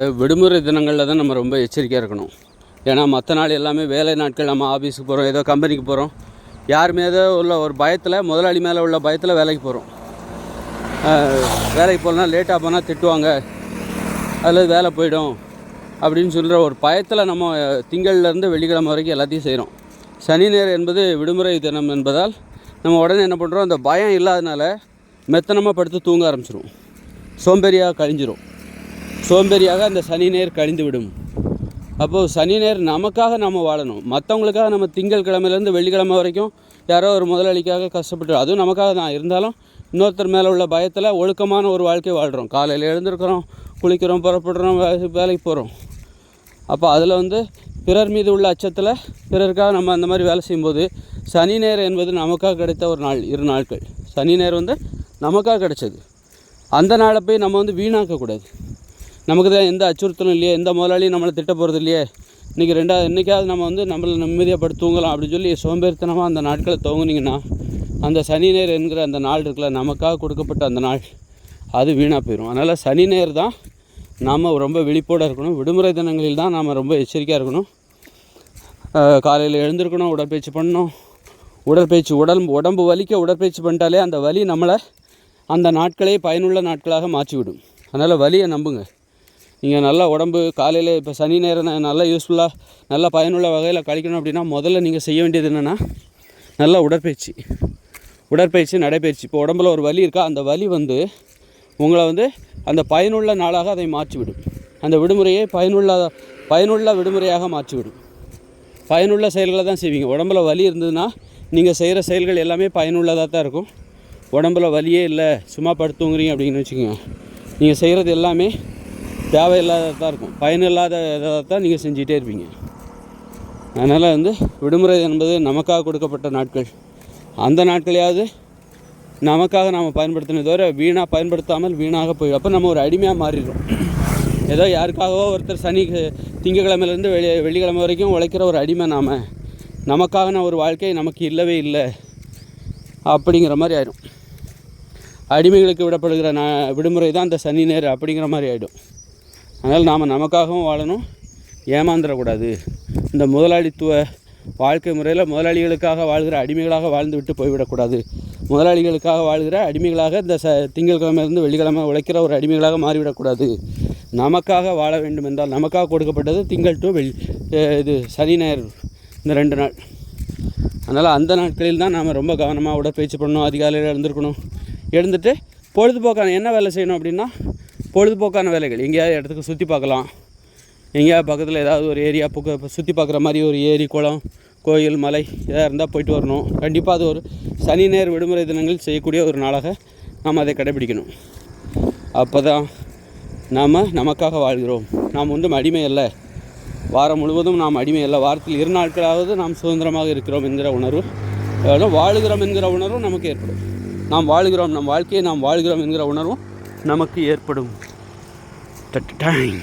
விடுமுறை தினங்களில் தான் நம்ம ரொம்ப எச்சரிக்கையாக இருக்கணும். ஏன்னா மற்ற நாள் எல்லாமே வேலை நாட்கள் நம்ம ஆஃபீஸுக்கு போகிறோம் ஏதோ கம்பெனிக்கு போகிறோம் யார் மீதோ உள்ள ஒரு பயத்தில் முதலாளி மேலே உள்ள பயத்தில் வேலைக்கு போகிறோம் வேலைக்கு போகலன்னா லேட்டாக போனால் திட்டுவாங்க. அதில் வேலை போயிடும். அப்படின்னு சொல்கிற ஒரு பயத்தில் நம்ம திங்கள்லேருந்து வெள்ளிக்கிழமை வரைக்கும் எல்லாத்தையும் செய்கிறோம் சனி ஞாயிறு என்பது விடுமுறை தினம் என்பதால் நம்ம உடனே என்ன பண்ணுறோம் அந்த பயம் இல்லாதனால மெத்தனமாக படுத்து தூங்க ஆரம்பிச்சிடும் சோம்பேறியாக கழிஞ்சிரும். சோம்பேறியாக அந்த சனி நேர் கழிந்துவிடும். அப்போது சனி நேர் நமக்காக நம்ம வாழணும். மற்றவங்களுக்காக நம்ம திங்கள் கிழமையிலேருந்து வெள்ளிக்கிழமை வரைக்கும் யாரோ ஒரு முதலாளிக்காக கஷ்டப்பட்டு அதுவும் நமக்காக தான். இருந்தாலும் இன்னொருத்தர் மேலே உள்ள பயத்தில் ஒழுக்கமான ஒரு வாழ்க்கை வாழ்கிறோம் காலையில் எழுந்திருக்கிறோம் குளிக்கிறோம் புறப்படுறோம் வேலைக்கு போகிறோம் அப்போ அதில் வந்து பிறர் மீது உள்ள அச்சத்தில் பிறருக்காக நம்ம அந்த மாதிரி வேலை செய்யும்போது சனி நேர் என்பது நமக்காக கிடைத்த ஒரு நாள் இரு நாட்கள். சனி நேர் வந்து நமக்காக கிடைச்சது. அந்த நாளை போய் நம்ம வந்து வீணாக்கக்கூடாது. நமக்கு தான் எந்த அச்சுறுத்தலும் இல்லையே எந்த முதலாளியும் நம்மளை திட்ட போகிறது இல்லையே. இன்றைக்கி ரெண்டாவது என்றைக்காவது நம்ம வந்து நம்மளை நிம்மதியாக படுத்து தூங்கலாம் அப்படின்னு சொல்லி சோம்பேறித்தனமாக அந்த நாட்களை துவங்குனீங்கன்னா அந்த சனி நேர் என்கிற அந்த நாள் இருக்குல்ல நமக்காக கொடுக்கப்பட்ட அந்த நாள் அது வீணாக போயிடும் அதனால் சனி நேர் தான் நாம் ரொம்ப விழிப்போடு இருக்கணும். விடுமுறை தினங்களில் தான் நாம் ரொம்ப எச்சரிக்கையாக இருக்கணும். காலையில் எழுந்திருக்கணும் உடற்பயிற்சி பண்ணணும். உடற்பயிற்சி உடம்பு உடம்பு வலிக்க உடற்பயிற்சி பண்ணிட்டாலே அந்த வலி நம்மளை அந்த நாட்களே பயனுள்ள நாட்களாக மாற்றிவிடும். அதனால் வலியை நம்புங்க. நீங்கள் நல்லா உடம்பு காலையில் இப்போ சனி நேரம் நல்லா யூஸ்ஃபுல்லாக நல்லா பயனுள்ள வகையில் கழிக்கணும் அப்படின்னா முதல்ல நீங்கள் செய்ய வேண்டியது என்னென்னா நல்லா உடற்பயிற்சி. உடற்பயிற்சி நடைப்பயிற்சி. இப்போ உடம்புல ஒரு வலி இருக்கா அந்த வலி வந்து உங்களை வந்து அந்த பயனுள்ள நாளாக அதை மாற்றிவிடும். அந்த விடுமுறையை பயனுள்ள பயனுள்ள விடுமுறையாக மாற்றிவிடும். பயனுள்ள செயல்களை தான் செய்வீங்க. உடம்புல வலி இருந்ததுன்னா நீங்கள் செய்கிற செயல்கள் எல்லாமே பயனுள்ளதாக தான் இருக்கும். உடம்புல வலியே இல்லை சும்மா படுத்துங்கிறீங்க அப்படின்னு வச்சுக்கோங்க. நீங்கள் செய்கிறது எல்லாமே தேவையில்லாததாக தான் இருக்கும். பயனில்லாத இதாக தான் நீங்கள் செஞ்சிகிட்டே இருப்பீங்க. அதனால் வந்து விடுமுறை என்பது நமக்காக கொடுக்கப்பட்ட நாட்கள். அந்த நாட்களையாவது நமக்காக நாம் பயன்படுத்தினே தவிர வீணாக பயன்படுத்தாமல் வீணாக போய் அப்போ நம்ம ஒரு அடிமையாக மாறிடுறோம். ஏதோ யாருக்காகவோ ஒருத்தர் சனி திங்கக்கிழமையிலேருந்து வெளி வெள்ளிக்கிழமை வரைக்கும் உழைக்கிற ஒரு அடிமை நாம் நமக்கான ஒரு வாழ்க்கை நமக்கு இல்லவே இல்லை அப்படிங்கிற மாதிரி ஆயிடும். அடிமைகளுக்கு விடப்படுகிற ந விடுமுறை தான் அந்த சனி நேர் அப்படிங்கிற மாதிரி ஆகிடும் அதனால் நாம் நமக்காகவும் வாழணும். ஏமாந்துடக்கூடாது. இந்த முதலாளித்துவ வாழ்க்கை முறையில் முதலாளிகளுக்காக வாழ்கிற அடிமைகளாக வாழ்ந்து விட்டு போய்விடக்கூடாது. முதலாளிகளுக்காக வாழ்கிற அடிமைகளாக இந்த ச திங்கட்கிழமையிலிருந்து வெள்ளிக்கிழமை உழைக்கிற ஒரு அடிமைகளாக மாறிவிடக்கூடாது. நமக்காக வாழ வேண்டும் என்றால் நமக்காக கொடுக்கப்பட்டது திங்கள் டு வெள் இது சனி ஞாயிறு இந்த ரெண்டு நாள். அதனால் அந்த நாட்களில் தான் நாம் ரொம்ப கவனமாக உடற்பயிற்சி பண்ணணும் அதிகாலையில் எழுந்திருக்கணும். எழுந்துட்டு பொழுதுபோக்கான என்ன வேலை செய்யணும் அப்படின்னா பொழுதுபோக்கான வேலைகள். எங்கேயாவது இடத்துக்கு சுற்றி பார்க்கலாம். எங்கேயாவது பக்கத்தில் ஏதாவது ஒரு ஏரியா புக்க சுற்றி பார்க்குற மாதிரி ஒரு ஏரி குளம் கோயில் மலை எதாக இருந்தால் போயிட்டு வரணும். கண்டிப்பாக அது ஒரு சனி நேர் விடுமுறை தினங்கள் செய்யக்கூடிய ஒரு நாளாக நாம் அதை கடைபிடிக்கணும். அப்போ தான் நாம் நமக்காக வாழ்கிறோம். நாம் வந்து அடிமை அல்ல. வாரம் முழுவதும் நாம் அடிமை அல்ல. வாரத்தில் இரு நாட்களாவது நாம் சுதந்திரமாக இருக்கிறோம் என்கிற உணர்வு. அதாவது வாழுகிறோம் என்கிற உணர்வும் நமக்கு ஏற்படும். நாம் வாழ்கிறோம் நம் வாழ்க்கையை நாம் வாழ்கிறோம் என்கிற உணர்வும் நமக்கு ஏற்படும் டைம்